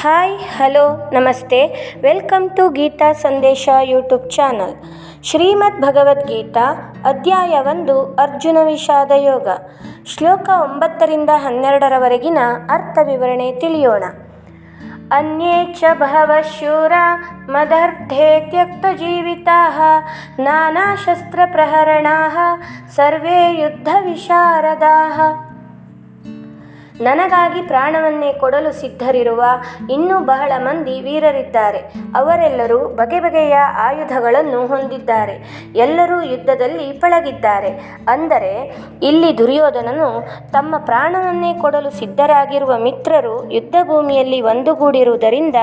Hi hello ನಮಸ್ತೆ. Welcome to Geeta Sandesh YouTube channel ಶ್ರೀಮದ್ ಭಗವದ್ಗೀತಾ ಅಧ್ಯಾಯ ಒಂದು, ಅರ್ಜುನ ವಿಷಾದ ಯೋಗ. ಶ್ಲೋಕ ಒಂಬತ್ತರಿಂದ ಹನ್ನೆರಡರವರೆಗಿನ ಅರ್ಥ ವಿವರಣೆ ತಿಳಿಯೋಣ. ಅನ್ಯೇ ಚ ಭವಶೂರ ಮದರ್ಥೇ ತ್ಯಕ್ತ ಜೀವಿತಾ, ನಾನಾ ಶಸ್ತ್ರ ಪ್ರಹರಣಾ, ಸರ್ವೇ ಯುದ್ಧ ವಿಶಾರದಾ. ನನಗಾಗಿ ಪ್ರಾಣವನ್ನೇ ಕೊಡಲು ಸಿದ್ಧರಿರುವ ಇನ್ನೂ ಬಹಳ ಮಂದಿ ವೀರರಿದ್ದಾರೆ. ಅವರೆಲ್ಲರೂ ಬಗೆ ಬಗೆಯ ಆಯುಧಗಳನ್ನು ಹೊಂದಿದ್ದಾರೆ. ಎಲ್ಲರೂ ಯುದ್ಧದಲ್ಲಿ ಪಳಗಿದ್ದಾರೆ. ಅಂದರೆ, ಇಲ್ಲಿ ದುರ್ಯೋಧನನು ತಮ್ಮ ಪ್ರಾಣವನ್ನೇ ಕೊಡಲು ಸಿದ್ಧರಾಗಿರುವ ಮಿತ್ರರು ಯುದ್ಧ ಭೂಮಿಯಲ್ಲಿ ಒಂದುಗೂಡಿರುವುದರಿಂದ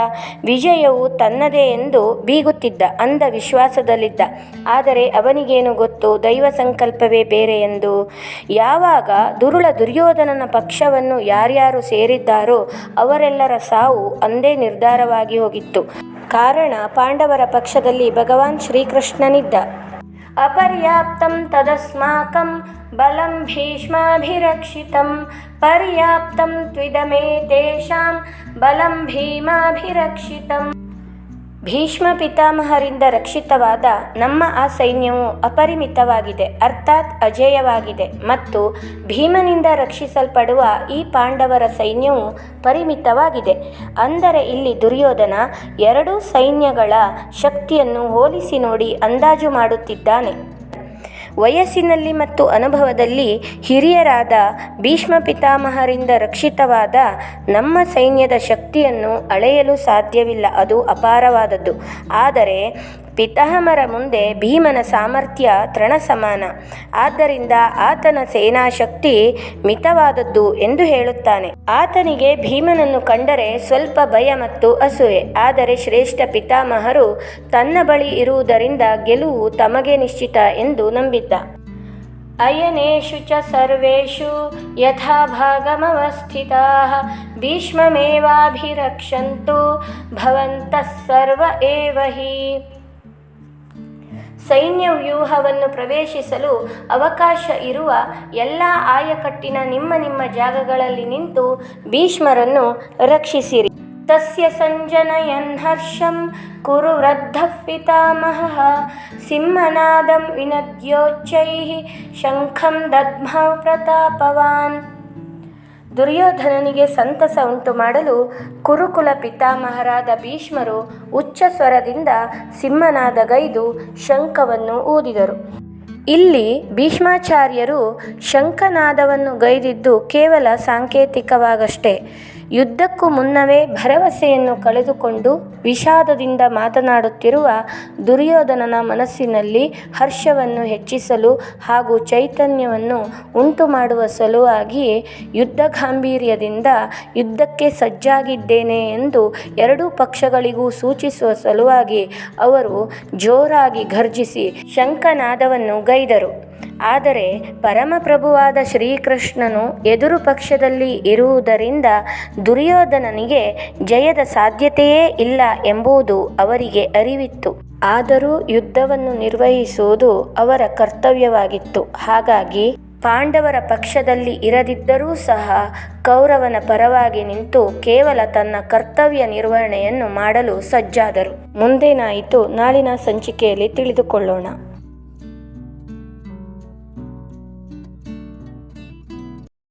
ವಿಜಯವು ತನ್ನದೇ ಎಂದು ಬೀಗುತ್ತಿದ್ದ, ಅಂಧ ವಿಶ್ವಾಸದಲ್ಲಿದ್ದ. ಆದರೆ ಅವನಿಗೇನು ಗೊತ್ತು? ದೈವ ಸಂಕಲ್ಪವೇ ಬೇರೆ ಎಂದು. ಯಾವಾಗ ದುರುಳ ದುರ್ಯೋಧನನ ಪಕ್ಷವನ್ನು ಯಾರ್ಯಾರು ಸೇರಿದ್ದಾರೋ ಅವರೆಲ್ಲರ ಸಾವು ಅಂದೇ ನಿರ್ಧಾರವಾಗಿ ಹೋಗಿತ್ತು. ಕಾರಣ ಪಾಂಡವರ ಪಕ್ಷದಲ್ಲಿ ಭಗವಾನ್ ಶ್ರೀಕೃಷ್ಣನಿದ್ದ. ಅಪರ್ಯಾಪ್ತಂ ತದಸ್ಮಾಕಂ ಬಲಂ ಭೀಷ್ಮಾಭಿರಕ್ಷಿತಂ. ಪರ್ಯಾಪ್ತಂ ತ್ವಿದಮೇ ತೇಷಾಂ ಬಲಂ ಭೀಮಾಭಿರಕ್ಷಿತಂ. ಭೀಷ್ಮ ಪಿತಾಮಹರಿಂದ ರಕ್ಷಿತವಾದ ನಮ್ಮ ಆ ಸೈನ್ಯವು ಅಪರಿಮಿತವಾಗಿದೆ, ಅರ್ಥಾತ್ ಅಜೇಯವಾಗಿದೆ ಮತ್ತು ಭೀಮನಿಂದ ರಕ್ಷಿಸಲ್ಪಡುವ ಈ ಪಾಂಡವರ ಸೈನ್ಯವು ಪರಿಮಿತವಾಗಿದೆ. ಅಂದರೆ ಇಲ್ಲಿ ದುರ್ಯೋಧನ ಎರಡೂ ಸೈನ್ಯಗಳ ಶಕ್ತಿಯನ್ನು ಹೋಲಿಸಿ ನೋಡಿ ಅಂದಾಜು ಮಾಡುತ್ತಿದ್ದಾನೆ. ವಯಸ್ಸಿನಲ್ಲಿ ಮತ್ತು ಅನುಭವದಲ್ಲಿ ಹಿರಿಯರಾದ ಭೀಷ್ಮ ಪಿತಾಮಹರಿಂದ ರಕ್ಷಿತವಾದ ನಮ್ಮ ಸೈನ್ಯದ ಶಕ್ತಿಯನ್ನು ಅಳೆಯಲು ಸಾಧ್ಯವಿಲ್ಲ. ಅದು ಅಪಾರವಾದದ್ದು. ಆದರೆ ಪಿತಾಮಹರ ಮುಂದೆ ಭೀಮನ ಸಾಮರ್ಥ್ಯ ತೃಣ ಸಮಾನ ಆದ್ದರಿಂದ ಆತನ ಸೇನಾಶಕ್ತಿ ಮಿತವಾದದ್ದು ಎಂದು ಹೇಳುತ್ತಾನೆ. ಆತನಿಗೆ ಭೀಮನನ್ನು ಕಂಡರೆ ಸ್ವಲ್ಪ ಭಯ ಮತ್ತು ಅಸೂಯೆ. ಆದರೆ ಶ್ರೇಷ್ಠ ಪಿತಾಮಹರು ತನ್ನ ಬಳಿ ಇರುವುದರಿಂದ ಗೆಲುವು ತಮಗೆ ನಿಶ್ಚಿತ ಎಂದು ನಂಬಿದ್ದ. ಅಯನೇಷು ಚ ಸರ್ವೇಷು ಯಥಾ ಭಾಗಮವಸ್ಥಿತಾಃ. ಭೀಷ್ಮಮೇವಾಭಿರಕ್ಷಂತು ಸರ್ವ ಹಿ ಸೈನ್ಯ ವ್ಯೂಹವನ್ನು ಪ್ರವೇಶಿಸಲು ಅವಕಾಶ ಇರುವ ಎಲ್ಲ ಆಯಕಟ್ಟಿನ ನಿಮ್ಮ ನಿಮ್ಮ ಜಾಗಗಳಲ್ಲಿ ನಿಂತು ಭೀಷ್ಮರನ್ನು ರಕ್ಷಿಸಿರಿ. ತಸ್ಯ ಸಂಜನಯನ್ ಹರ್ಷಂ ಕುರು ವೃದ್ಧ ಪಿತಾಮಹಃ ಸಿಂಹನಾದಂ ವಿನದ್ಯೋಚ್ಚೈ ಶಂಖಂ ದದ್ಮ ಪ್ರತಾಪವಾನ್. ದುರ್ಯೋಧನನಿಗೆ ಸಂತಸ ಉಂಟು ಮಾಡಲು ಕುರುಕುಲ ಪಿತಾಮಹರಾದ ಭೀಷ್ಮರು ಉಚ್ಚ ಸ್ವರದಿಂದ ಸಿಂಹನಾದ ಗೈದು ಶಂಖವನ್ನು ಊದಿದರು. ಇಲ್ಲಿ ಭೀಷ್ಮಾಚಾರ್ಯರು ಶಂಖನಾದವನ್ನು ಗೈದಿದ್ದು ಕೇವಲ ಸಾಂಕೇತಿಕವಾಗಷ್ಟೇ. ಯುದ್ಧಕ್ಕೂ ಮುನ್ನವೇ ಭರವಸೆಯನ್ನು ಕಳೆದುಕೊಂಡು ವಿಷಾದದಿಂದ ಮಾತನಾಡುತ್ತಿರುವ ದುರ್ಯೋಧನನ ಮನಸ್ಸಿನಲ್ಲಿ ಹರ್ಷವನ್ನು ಹೆಚ್ಚಿಸಲು ಹಾಗೂ ಚೈತನ್ಯವನ್ನು ಉಂಟು ಮಾಡುವ ಸಲುವಾಗಿ ಯುದ್ಧ ಗಾಂಭೀರ್ಯದಿಂದ ಯುದ್ಧಕ್ಕೆ ಸಜ್ಜಾಗಿದ್ದೇನೆ ಎಂದು ಎರಡೂ ಪಕ್ಷಗಳಿಗೂ ಸೂಚಿಸುವ ಸಲುವಾಗಿ ಅವರು ಜೋರಾಗಿ ಘರ್ಜಿಸಿ ಶಂಖನಾದವನ್ನು ಗೈದರು. ಆದರೆ ಪರಮಪ್ರಭುವಾದ ಶ್ರೀಕೃಷ್ಣನು ಎದುರು ಪಕ್ಷದಲ್ಲಿ ಇರುವುದರಿಂದ ದುರ್ಯೋಧನನಿಗೆ ಜಯದ ಸಾಧ್ಯತೆಯೇ ಇಲ್ಲ ಎಂಬುದು ಅವರಿಗೆ ಅರಿವಿತ್ತು. ಆದರೂ ಯುದ್ಧವನ್ನು ನಿರ್ವಹಿಸುವುದು ಅವರ ಕರ್ತವ್ಯವಾಗಿತ್ತು. ಹಾಗಾಗಿ ಪಾಂಡವರ ಪಕ್ಷದಲ್ಲಿ ಇರದಿದ್ದರೂ ಸಹ ಕೌರವನ ಪರವಾಗಿ ನಿಂತು ಕೇವಲ ತನ್ನ ಕರ್ತವ್ಯ ನಿರ್ವಹಣೆಯನ್ನು ಮಾಡಲು ಸಜ್ಜಾದರು. ಮುಂದೇನಾಯಿತು ನಾಳಿನ ಸಂಚಿಕೆಯಲ್ಲಿ ತಿಳಿದುಕೊಳ್ಳೋಣ.